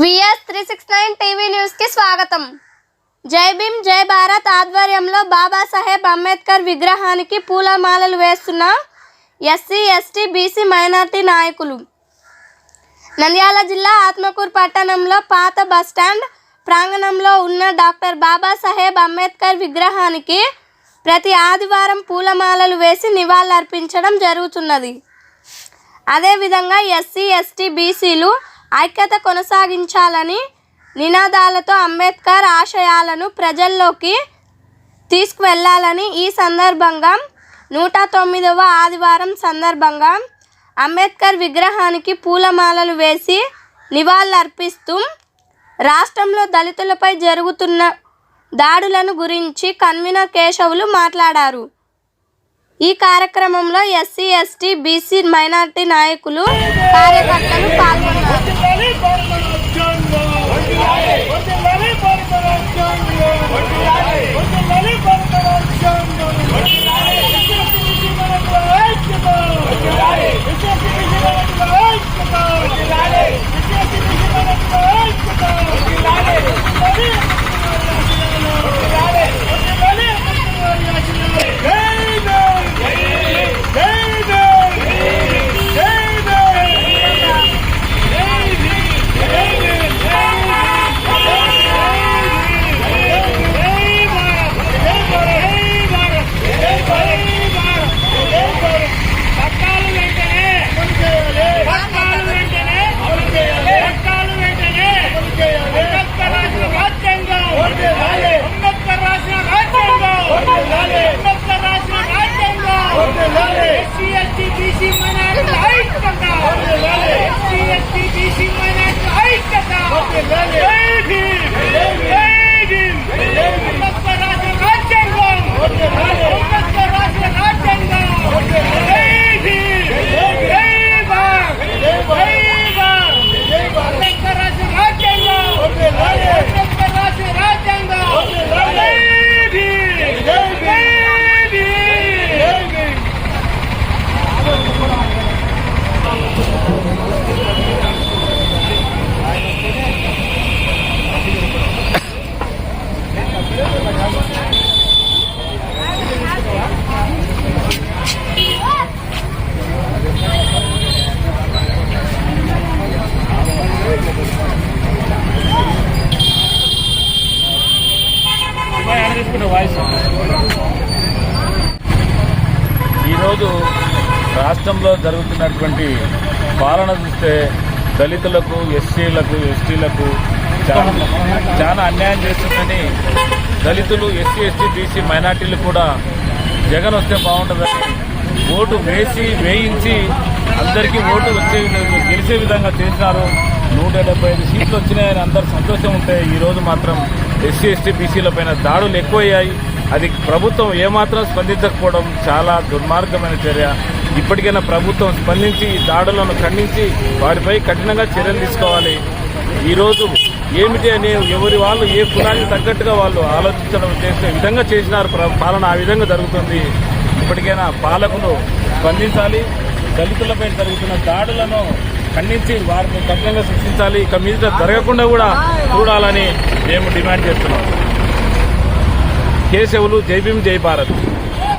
VS three six nine TV న్యూస్కి స్వాగతం. జై భీమ్ జై భారత్ ఆధ్వర్యంలో బాబాసాహెబ్ అంబేద్కర్ విగ్రహానికి పూలమాలలు వేస్తున్న ఎస్సీ ఎస్టీ బీసీ మైనార్టీ నాయకులు. నంద్యాల జిల్లా ఆత్మకూరు పట్టణంలో పాత బస్టాండ్ ప్రాంగణంలో ఉన్న డాక్టర్ బాబాసాహెబ్ అంబేద్కర్ విగ్రహానికి ప్రతి ఆదివారం పూలమాలలు వేసి నివాళులర్పించడం జరుగుతున్నది. అదేవిధంగా ఎస్సీ ఎస్టీ బీసీలు ఐక్యత కొనసాగించాలని నినాదాలతో అంబేద్కర్ ఆశయాలను ప్రజల్లోకి తీసుకువెళ్ళాలని ఈ సందర్భంగా నూట తొమ్మిదవ ఆదివారం సందర్భంగా అంబేద్కర్ విగ్రహానికి పూలమాలలు వేసి నివాళులర్పిస్తూ రాష్ట్రంలో దళితులపై జరుగుతున్న దాడులను గురించి కన్వీనర్ కేశవులు మాట్లాడారు. ఈ కార్యక్రమంలో ఎస్సీ ఎస్టీ బీసీ మైనార్టీ నాయకులు కార్యకర్తలు పాల్గొన్నారు. ടി ടി സി മലയാളി ఈరోజు రాష్ట్రంలో జరుగుతున్నటువంటి పాలన చూస్తే దళితులకు ఎస్సీలకు ఎస్టీలకు చాలా చాలా అన్యాయం చేస్తుందని దళితులు ఎస్సీ ఎస్టీ బీసీ మైనార్టీలు కూడా జగన్ వస్తే బాగుంటుందని ఓటు వేసి వేయించి అందరికీ ఓటు వచ్చే గెలిచే విధంగా చేసినారు. నూట డెబ్బై ఐదు సీట్లు వచ్చినాయని అందరు సంతోషం ఉంటే ఈరోజు మాత్రం ఎస్సీ ఎస్టీ బీసీల పైన దాడులు ఎక్కువయ్యాయి. అది ప్రభుత్వం ఏమాత్రం స్పందించకపోవడం చాలా దుర్మార్గమైన చర్య. ఇప్పటికైనా ప్రభుత్వం స్పందించి ఈ దాడులను ఖండించి వారిపై కఠినంగా చర్యలు తీసుకోవాలి. ఈరోజు ఏమిటి అని ఎవరి వాళ్ళు ఏ కులానికి తగ్గట్టుగా వాళ్ళు ఆలోచించడం చేసే విధంగా చేసినారు ప్ర- పాలన ఆ విధంగా జరుగుతుంది. ఇప్పటికైనా పాలకులు స్పందించాలి. దళితులపై జరుగుతున్న దాడులను ఖండించి వారిని కఠినంగా శిక్షించాలి. ఇక మీద జరగకుండా కూడా చూడాలని మేము డిమాండ్ చేస్తున్నాం. కేశవులు జై భీమ్ జై భారత్.